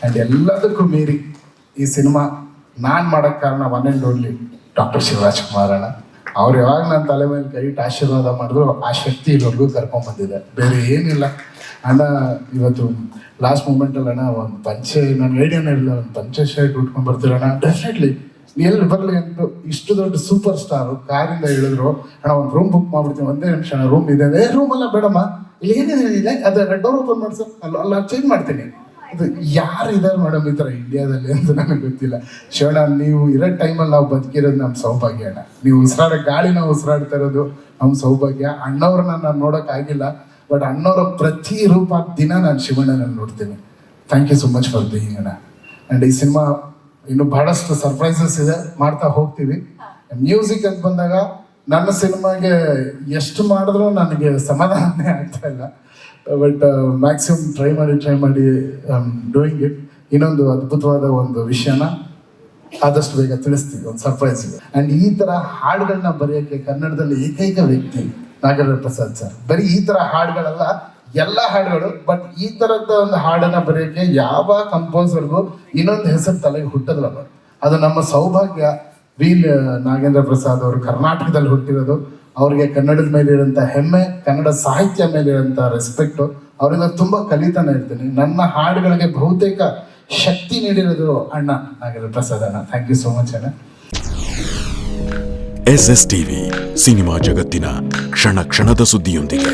And ಎಲ್ಲದಕ್ಕೂ ಮೀರಿ ಈ ಸಿನಿಮಾ ನಾನು ಮಾಡೋಕ್ಕೆ ಕಾರಣ one and only doctor Shivraj Kumar ಅಣ್ಣ. ಅವ್ರು ಯಾವಾಗ ನನ್ನ ತಲೆ ಮೇಲೆ ಕೈಟ್ ಆಶೀರ್ವಾದ ಮಾಡಿದ್ರು, ಆ ಶಕ್ತಿ ಇಲ್ಲಿವರೆಗೂ ಕರ್ಕೊಂಡ್ಬಂದಿದೆ ಬೇರೆ ಏನಿಲ್ಲ. ಅಣ್ಣ, ಇವತ್ತು ಲಾಸ್ಟ್ ಮೂಮೆಂಟಲ್ಲಿ ಅಣ್ಣ, ಒಂದು ಪಂಚೆ ನನ್ನ ಐಡಿಯಾನೇ ಇಲ್ಲ ಒಂದು ಪಂಚೆ ಶರ್ಟ್ ಉಟ್ಕೊಂಡು ಬರ್ತೀರಣ್ಣ ಡೆಫಿನೆಟ್ಲಿ ಎಲ್ಲಿ ಬರಲಿ ಅಂತ ಇಷ್ಟು ದೊಡ್ಡ ಸೂಪರ್ ಸ್ಟಾರು ಕಾರಿಂದ ಹೇಳಿದ್ರು, ಅಣ್ಣ, ಒಂದು ರೂಮ್ ಬುಕ್ ಮಾಡ್ಬಿಡ್ತೀನಿ, ಒಂದೇ ನಿಮಿಷ ರೂಮ್ ಇದೆ. ಏ ರೂಮ್ ಅಲ್ಲ, ಬೇಡಮ್ಮ. ಇಲ್ಲಿ ಏನಿದೆ ಇದೆ ಅದು ಡೋರ್ ಓಪನ್ ಮಾಡ್ಸ ಅಲ್ಲ ಅಲ್ಲ ಚೇಂಜ್ ಮಾಡ್ತೀನಿ. ಅದು ಯಾರು ಇದ್ದಾರೆ ಮೇಡಮ್ ಈ ಥರ ಇಂಡಿಯಾದಲ್ಲಿ ಅಂತ ನನಗೆ ಗೊತ್ತಿಲ್ಲ. ಶಿವಣ್ಣ, ನೀವು ಇರೋ ಟೈಮಲ್ಲಿ ನಾವು ಬದುಕಿರೋದು ನಮ್ಮ ಸೌಭಾಗ್ಯ ಅಣ್ಣ. ನೀವು ಉಸಿರಾಡೋ ಗಾಳಿ ನಾವು ಉಸಿರಾಡ್ತಾ ಇರೋದು ನಮ್ಮ ಸೌಭಾಗ್ಯ. ಅಣ್ಣವ್ರನ್ನ ನಾನು ನೋಡೋಕ್ಕಾಗಿಲ್ಲ ಬಟ್ ಅಣ್ಣವರ ಪ್ರತಿ ರೂಪ ದಿನ ನಾನು ಶಿವಣ್ಣನ ನೋಡ್ತೀನಿ. Thank you so much for being ಅಣ್ಣ. ಆ್ಯಂಡ್ ಈ ಸಿನಿಮಾ ಇನ್ನು ಬಹಳಷ್ಟು ಸರ್ಪ್ರೈಸಸ್ ಇದೆ, ಮಾಡ್ತಾ ಹೋಗ್ತೀವಿ. ಮ್ಯೂಸಿಕ್ ಅಂತ ಬಂದಾಗ ನನ್ನ ಸಿನಿಮಾಗೆ ಎಷ್ಟು ಮಾಡಿದ್ರೂ ನನಗೆ ಸಮಾಧಾನನೇ ಆಗ್ತಾ ಇಲ್ಲ. ಬಟ್ ಮ್ಯಾಕ್ಸಿಮಮ್ ಟ್ರೈ ಮಾಡಿ ಟ್ರೈ ಮಾಡಿ ಡೂಯಿಂಗ್ ಇಟ್ ಇನ್ನೊಂದು ಅದ್ಭುತವಾದ ಒಂದು ವಿಷಯನ ಆದಷ್ಟು ಬೇಗ ತಿಳಿಸ್ತೀವಿ, ಒಂದು ಸರ್ಪ್ರೈಸ್ ಇದೆ ಆ್ಯಂಡ್ ಈ ಥರ ಹಾಡುಗಳನ್ನ ಬರೆಯೋಕ್ಕೆ ಕನ್ನಡದಲ್ಲಿ ಏಕೈಕ ವ್ಯಕ್ತಿ ನಾಗೇಂದ್ರ ಪ್ರಸಾದ್ ಸರ್. ಬರೀ ಈ ಥರ ಹಾಡುಗಳಲ್ಲ, ಎಲ್ಲ ಹಾಡುಗಳು ಬಟ್ ಈ ಥರದ ಒಂದು ಹಾಡನ್ನು ಬರೆಯೋಕ್ಕೆ ಯಾವ ಕಂಪೋಸರ್ಗೂ ಇನ್ನೊಂದು ಹೆಸರು ತಲೆಗೆ ಹುಟ್ಟದಲ್ಲ ಅದು ನಮ್ಮ ಸೌಭಾಗ್ಯ. ವೀಲ್ ನಾಗೇಂದ್ರ ಪ್ರಸಾದ್ ಅವರು ಕರ್ನಾಟಕದಲ್ಲಿ ಹುಟ್ಟಿರೋದು. ಅವರಿಗೆ ಕನ್ನಡದ ಮೇಲೆ ಇರೋಂಥ ಹೆಮ್ಮೆ, ಕನ್ನಡ ಸಾಹಿತ್ಯ ಮೇಲೆ ಇರೋಂಥ ರೆಸ್ಪೆಕ್ಟು ಅವರಿಂದ ತುಂಬ ಕಲಿತಾನೆ ಇರ್ತೀನಿ. ನನ್ನ ಹಾಡುಗಳಿಗೆ ಬಹುತೇಕ ಶಕ್ತಿ ನೀಡಿರೋದು ಅಣ್ಣ ನಾಗೇಂದ್ರ ಪ್ರಸಾದ್ ಅಣ್ಣ. ಥ್ಯಾಂಕ್ ಯು ಸೋ ಮಚ್ ಅಣ್ಣ. ಎಸ್ ಎಸ್ ಟಿವಿ ಸಿನಿಮಾ ಜಗತ್ತಿನ ಕ್ಷಣ ಕ್ಷಣದ ಸುದ್ದಿಯೊಂದಿಗೆ.